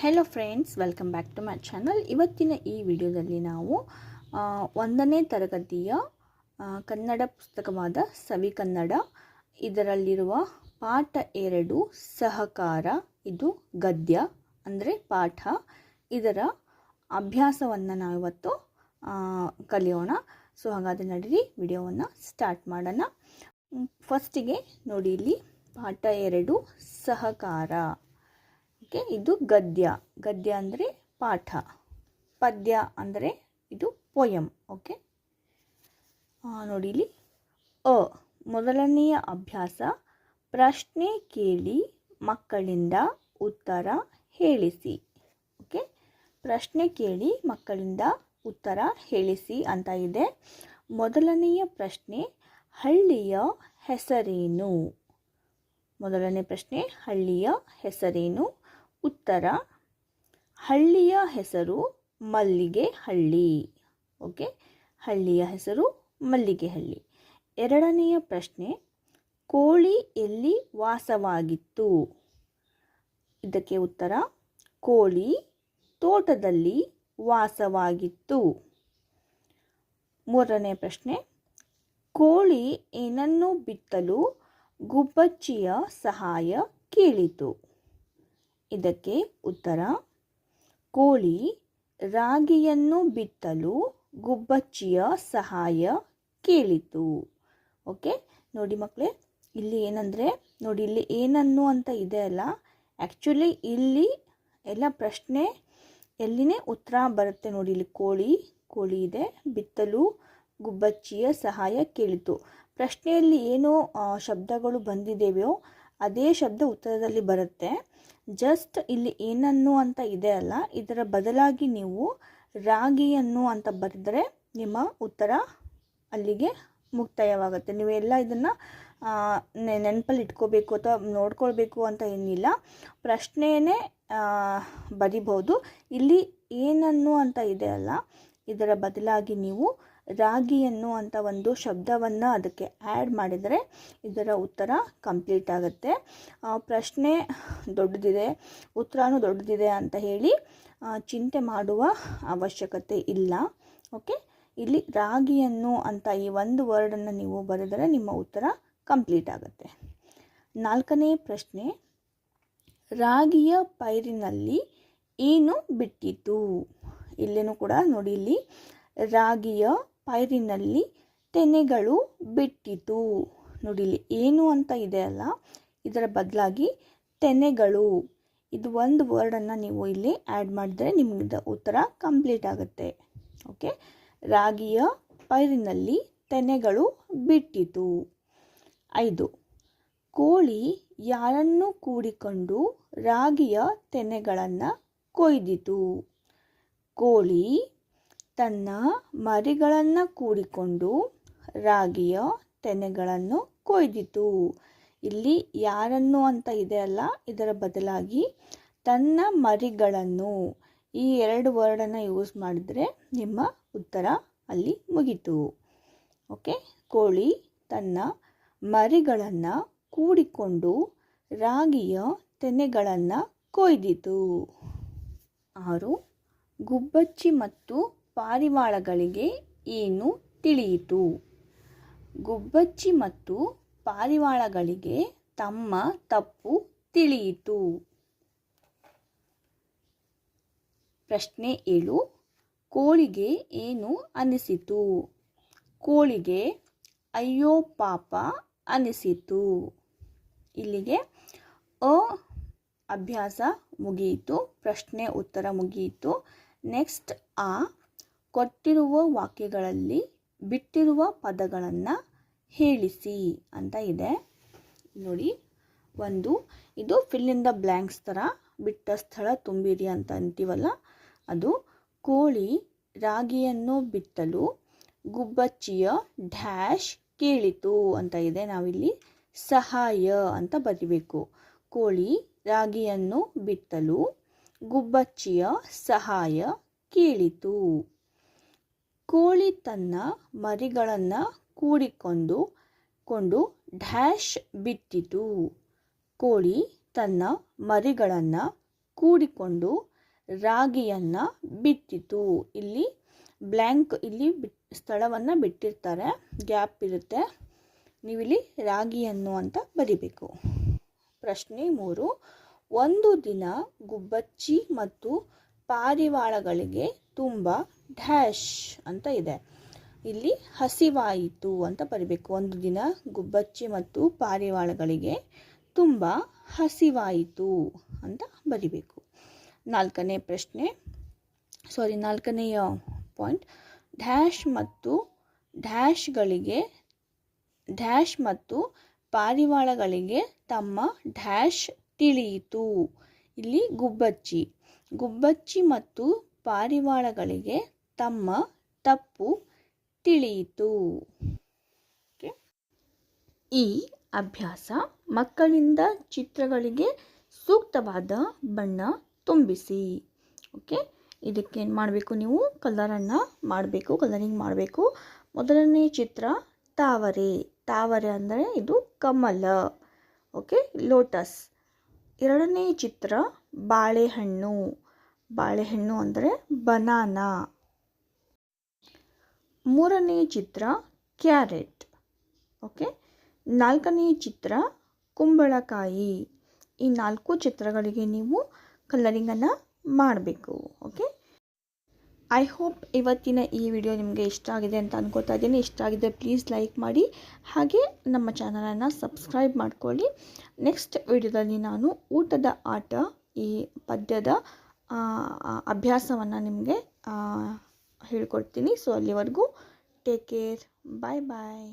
Hello friends welcome back to my channel ಇವತ್ತಿನ ಈ ವಿಡಿಯೋದಲ್ಲಿ ನಾವು ಒಂದನೇ ತರಗತಿಯ ಕನ್ನಡ ಪುಸ್ತಕವಾದ ಸವಿ ಕನ್ನಡ, ಇದರಲ್ಲಿರುವ ಪಾಠ ಎರಡು, ಸಹಕಾರ, ಇದು ಗದ್ಯ, ಅಂದರೆ ಪಾಠ, ಇದರ ಅಭ್ಯಾಸವನ್ನು ನಾವಿವತ್ತು ಕಲಿಯೋಣ. ಸೊ ಹಾಗಾದರೆ ನಡೀರಿ, ವಿಡಿಯೋವನ್ನು ಸ್ಟಾರ್ಟ್ ಮಾಡೋಣ. ಫಸ್ಟಿಗೆ ನೋಡಿ ಇಲ್ಲಿ, ಪಾಠ ಎರಡು, ಸಹಕಾರ. ಓಕೆ ಇದು ಗದ್ಯ. ಗದ್ಯ ಅಂದರೆ ಪಾಠ. ಪದ್ಯ ಅಂದರೆ ಇದು ಪೊಯಂ. ಓಕೆ? ನೋಡಿ ಇಲ್ಲಿ. ಅ, ಮೊದಲನೆಯ ಅಭ್ಯಾಸ, ಪ್ರಶ್ನೆ ಕೇಳಿ ಮಕ್ಕಳಿಂದ ಉತ್ತರ ಹೇಳಿಸಿ. ಓಕೆ? ಪ್ರಶ್ನೆ ಕೇಳಿ ಮಕ್ಕಳಿಂದ ಉತ್ತರ ಹೇಳಿಸಿ ಅಂತ ಇದೆ. ಮೊದಲನೆಯ ಪ್ರಶ್ನೆ, ಹಳ್ಳಿಯ ಹೆಸರೇನು? ಮೊದಲನೇ ಪ್ರಶ್ನೆ, ಹಳ್ಳಿಯ ಹೆಸರೇನು? ಉತ್ತರ, ಹಳ್ಳಿಯ ಹೆಸರು ಮಲ್ಲಿಗೆ ಹಳ್ಳಿ ಓಕೆ? ಹಳ್ಳಿಯ ಹೆಸರು ಮಲ್ಲಿಗೆ ಹಳ್ಳಿ ಎರಡನೆಯ ಪ್ರಶ್ನೆ, ಕೋಳಿ ಎಲ್ಲಿ ವಾಸವಾಗಿತ್ತು? ಇದಕ್ಕೆ ಉತ್ತರ, ಕೋಳಿ ತೋಟದಲ್ಲಿ ವಾಸವಾಗಿತ್ತು. ಮೂರನೇ ಪ್ರಶ್ನೆ, ಕೋಳಿ ಏನನ್ನು ಬಿತ್ತಲು ಗುಬ್ಬಚ್ಚಿಯ ಸಹಾಯ ಕೇಳಿತು? ಇದಕ್ಕೆ ಉತ್ತರ, ಕೋಳಿ ರಾಗಿಯನ್ನು ಬಿತ್ತಲು ಗುಬ್ಬಚ್ಚಿಯ ಸಹಾಯ ಕೇಳಿತು. ಓಕೆ, ನೋಡಿ ಮಕ್ಕಳೇ ಇಲ್ಲಿ ಏನಂದರೆ, ನೋಡಿ ಇಲ್ಲಿ ಏನನ್ನು ಅಂತ ಇದೆ ಅಲ್ಲ ಆ್ಯಕ್ಚುಲಿ ಇಲ್ಲಿ ಎಲ್ಲ ಪ್ರಶ್ನೆ ಎಲ್ಲಿನೇ ಉತ್ತರ ಬರುತ್ತೆ ನೋಡಿ ಇಲ್ಲಿ ಕೋಳಿ ಕೋಳಿ ಇದೆ, ಬಿತ್ತಲು ಗುಬ್ಬಚ್ಚಿಯ ಸಹಾಯ ಕೇಳಿತು. ಪ್ರಶ್ನೆಯಲ್ಲಿ ಏನೋ ಶಬ್ದಗಳು ಬಂದಿದ್ದೇವೆಯೋ ಅದೇ ಶಬ್ದ ಉತ್ತರದಲ್ಲಿ ಬರುತ್ತೆ. ಜಸ್ಟ್ ಇಲ್ಲಿ ಏನನ್ನು ಅಂತ ಇದೆ ಅಲ್ಲ, ಇದರ ಬದಲಾಗಿ ನೀವು ರಾಗಿಯನ್ನು ಅಂತ ಬರೆದರೆ ನಿಮ್ಮ ಉತ್ತರ ಅಲ್ಲಿಗೆ ಮುಕ್ತಾಯವಾಗುತ್ತೆ. ನೀವೆಲ್ಲ ಇದನ್ನು ನೆನಪಲ್ಲಿ ಇಟ್ಕೋಬೇಕು ಅಥವಾ ನೋಡ್ಕೊಳ್ಬೇಕು ಅಂತ ಏನಿಲ್ಲ. ಪ್ರಶ್ನೆಯೇ ಬರಿಬೋದು ಇಲ್ಲಿ ಏನನ್ನು ಅಂತ ಇದೆ ಅಲ್ಲ, ಇದರ ಬದಲಾಗಿ ನೀವು ರಾಗಿಯನ್ನು ಅಂತ ಒಂದು ಶಬ್ದವನ್ನು ಅದಕ್ಕೆ ಆ್ಯಡ್ ಮಾಡಿದರೆ ಇದರ ಉತ್ತರ ಕಂಪ್ಲೀಟ್ ಆಗುತ್ತೆ. ಪ್ರಶ್ನೆ ದೊಡ್ಡದಿದೆ, ಉತ್ತರನೂ ದೊಡ್ಡದಿದೆ ಅಂತ ಹೇಳಿ ಚಿಂತೆ ಮಾಡುವ ಅವಶ್ಯಕತೆ ಇಲ್ಲ. ಓಕೆ ಇಲ್ಲಿ ರಾಗಿಯನ್ನು ಅಂತ ಈ ಒಂದು ವರ್ಡನ್ನು ನೀವು ಬರೆದರೆ ನಿಮ್ಮ ಉತ್ತರ ಕಂಪ್ಲೀಟ್ ಆಗುತ್ತೆ. ನಾಲ್ಕನೇ ಪ್ರಶ್ನೆ, ರಾಗಿಯ ಪೈರಿನಲ್ಲಿ ಏನು ಬಿಟ್ಟಿತು? ಇಲ್ಲೇನೂ ಕೂಡ ನೋಡಿ ಇಲ್ಲಿ, ರಾಗಿಯ ಪೈರಿನಲ್ಲಿ ತೆನೆಗಳು ಬಿಟ್ಟಿತು. ನೋಡಿ ಇಲ್ಲಿ ಏನು ಅಂತ ಇದೆ ಅಲ್ಲ? ಇದರ ಬದಲಾಗಿ ತೆನೆಗಳು. ಇದು ಒಂದು ವರ್ಡನ್ನು ನೀವು ಇಲ್ಲಿ ಆ್ಯಡ್ ಮಾಡಿದರೆ ನಿಮಗೆ ಉತ್ತರ ಕಂಪ್ಲೀಟ್ ಆಗುತ್ತೆ. ಓಕೆ ರಾಗಿಯ ಪೈರಿನಲ್ಲಿ ತೆನೆಗಳು ಬಿಟ್ಟಿತು. ಐದು, ಕೋಳಿ ಯಾರನ್ನು ಕೂಡಿಕೊಂಡು ರಾಗಿಯ ತೆನೆಗಳನ್ನು ಕೊಯ್ದಿತು? ಕೋಳಿ ತನ್ನ ಮರಿಗಳನ್ನು ಕೂಡಿಕೊಂಡು ರಾಗಿಯ ತೆನೆಗಳನ್ನು ಕೊಯ್ದಿತು. ಇಲ್ಲಿ ಯಾರನ್ನು ಅಂತ ಇದೆ ಅಲ್ಲ, ಇದರ ಬದಲಾಗಿ ತನ್ನ ಮರಿಗಳನ್ನು. ಈ ಎರಡು ವರ್ಡನ್ನು ಯೂಸ್ ಮಾಡಿದರೆ ನಿಮ್ಮ ಉತ್ತರ ಅಲ್ಲಿ ಮುಗೀತು. ಓಕೆ ಕೋಳಿ ತನ್ನ ಮರಿಗಳನ್ನು ಕೂಡಿಕೊಂಡು ರಾಗಿಯ ತೆನೆಗಳನ್ನು ಕೊಯ್ದಿತು. ಆರು, ಗುಬ್ಬಚ್ಚಿ ಮತ್ತು ಪಾರಿವಾಳಗಳಿಗೆ ಏನು ತಿಳಿಯಿತು? ಗುಬ್ಬಚ್ಚಿ ಮತ್ತು ಪಾರಿವಾಳಗಳಿಗೆ ತಮ್ಮ ತಪ್ಪು ತಿಳಿಯಿತು. ಪ್ರಶ್ನೆ ಏಳು. ಕೋಳಿಗೆ ಏನು ಅನಿಸಿತು? ಕೋಳಿಗೆ, ಅಯ್ಯೋ ಪಾಪ ಅನಿಸಿತು. ಇಲ್ಲಿಗೆ ಅ ಅಭ್ಯಾಸ ಮುಗಿಯಿತು. ಪ್ರಶ್ನೆ ಉತ್ತರ ಮುಗಿಯಿತು. ನೆಕ್ಸ್ಟ್ ಆ ಕೊಟ್ಟಿರುವ ವಾಕ್ಯಗಳಲ್ಲಿ ಬಿಟ್ಟಿರುವ ಪದಗಳನ್ನು ಹೇಳಿಸಿ ಅಂತ ಇದೆ. ನೋಡಿ, ಒಂದು, ಇದು ಫಿಲ್ ಇನ್ ದ ಬ್ಲ್ಯಾಂಕ್ಸ್ ಥರ ಬಿಟ್ಟ ಸ್ಥಳ ತುಂಬಿರಿ ಅಂತ ಅಂತೀವಲ್ಲ, ಅದು ಕೋಳಿ ರಾಗಿಯನ್ನು ಬಿತ್ತಲು ಗುಬ್ಬಚ್ಚಿಯ ಡ್ಯಾಶ್ ಕೇಳಿತು ಅಂತ ಇದೆ. ನಾವಿಲ್ಲಿ ಸಹಾಯ ಅಂತ ಬರಿಬೇಕು. ಕೋಳಿ ರಾಗಿಯನ್ನು ಬಿತ್ತಲು ಗುಬ್ಬಚ್ಚಿಯ ಸಹಾಯ ಕೇಳಿತು. ಕೋಳಿ ತನ್ನ ಮರಿಗಳನ್ನು ಕೂಡಿಕೊಂಡು, ಕೊಂಡು ಡ್ಯಾಶ್ ಬಿಟ್ಟಿತು. ಕೋಳಿ ತನ್ನ ಮರಿಗಳನ್ನು ಕೂಡಿಕೊಂಡು ರಾಗಿಯನ್ನು ಬಿತ್ತಿತು ಇಲ್ಲಿ ಬ್ಲ್ಯಾಂಕ್ ಇಲ್ಲಿ ಸ್ಥಳವನ್ನ ಸ್ಥಳವನ್ನು ಬಿಟ್ಟಿರ್ತಾರೆ. ಗ್ಯಾಪ್ ಇರುತ್ತೆ. ನೀವಿಲ್ಲಿ ರಾಗಿಯನ್ನು ಅಂತ ಬರಿಬೇಕು. ಪ್ರಶ್ನೆ ಮೂರು. ಒಂದು ದಿನ ಗುಬ್ಬಚ್ಚಿ ಮತ್ತು ಪಾರಿವಾಳಗಳಿಗೆ ತುಂಬ ಡ್ಯಾಶ್ ಅಂತ ಇದೆ. ಇಲ್ಲಿ ಹಸಿವಾಯಿತು ಅಂತ ಬರಬೇಕು. ಒಂದು ದಿನ ಗುಬ್ಬಚ್ಚಿ ಮತ್ತು ಪಾರಿವಾಳಗಳಿಗೆ ತುಂಬ ಹಸಿವಾಯಿತು ಅಂತ ಬರಿಬೇಕು. ನಾಲ್ಕನೇ ಪ್ರಶ್ನೆ ಸಾರಿ ನಾಲ್ಕನೆಯ ಪಾಯಿಂಟ್ ಡ್ಯಾಶ್ ಮತ್ತು ಡ್ಯಾಶ್ಗಳಿಗೆ, ಡ್ಯಾಶ್ ಮತ್ತು ಪಾರಿವಾಳಗಳಿಗೆ ತಮ್ಮ ಡ್ಯಾಶ್ ತಿಳಿಯಿತು. ಇಲ್ಲಿ ಗುಬ್ಬಚ್ಚಿ. ಗುಬ್ಬಚ್ಚಿ ಮತ್ತು ಪಾರಿವಾಳಗಳಿಗೆ ತಮ್ಮ ತಪ್ಪು ತಿಳಿಯಿತು. ಈ ಅಭ್ಯಾಸ ಮಕ್ಕಳಿಂದ ಚಿತ್ರಗಳಿಗೆ ಸೂಕ್ತವಾದ ಬಣ್ಣ ತುಂಬಿಸಿ. ಓಕೆ ಇದಕ್ಕೇನು ಮಾಡಬೇಕು ನೀವು? ಕಲರನ್ನು ಮಾಡಬೇಕು ಕಲರಿಂಗ್ ಮಾಡಬೇಕು. ಮೊದಲನೇ ಚಿತ್ರ ತಾವರೆ. ತಾವರೆ ಅಂದರೆ ಇದು ಕಮಲ. ಓಕೆ ಲೋಟಸ್ ಎರಡನೇ ಚಿತ್ರ ಬಾಳೆಹಣ್ಣು. ಬಾಳೆಹಣ್ಣು ಅಂದರೆ ಬನಾನಾ. ಮೂರನೇ ಚಿತ್ರ, ಕ್ಯಾರೆಟ್. ಓಕೆ? ನಾಲ್ಕನೇ ಚಿತ್ರ, ಕುಂಬಳಕಾಯಿ. ಈ ನಾಲ್ಕು ಚಿತ್ರಗಳಿಗೆ ನೀವು ಕಲರಿಂಗನ್ನು ಮಾಡಬೇಕು, ಓಕೆ? ಐ ಹೋಪ್ ಇವತ್ತಿನ ಈ ವಿಡಿಯೋ ನಿಮಗೆ ಇಷ್ಟ ಆಗಿದೆ ಅಂತ ಅನ್ಕೋತಾ ಇದ್ದೀನಿ. ಇಷ್ಟ ಆಗಿದೆ ಪ್ಲೀಸ್ ಲೈಕ್ ಮಾಡಿ. ಹಾಗೆ ನಮ್ಮ ಚಾನಲನ್ನು ಸಬ್ಸ್ಕ್ರೈಬ್ ಮಾಡ್ಕೊಳ್ಳಿ. ನೆಕ್ಸ್ಟ್ ವಿಡಿಯೋದಲ್ಲಿ ನಾನು ಊಟದ ಆಟ ಈ ಪದ್ಯದ ಅಭ್ಯಾಸವನ್ನು ನಿಮಗೆ ಹೇಳ್ಕೊಡ್ತೀನಿ. ಸೊ ಅಲ್ಲಿವರೆಗೂ ಟೇಕ್ ಕೇರ್ ಬಾಯ್ ಬಾಯ್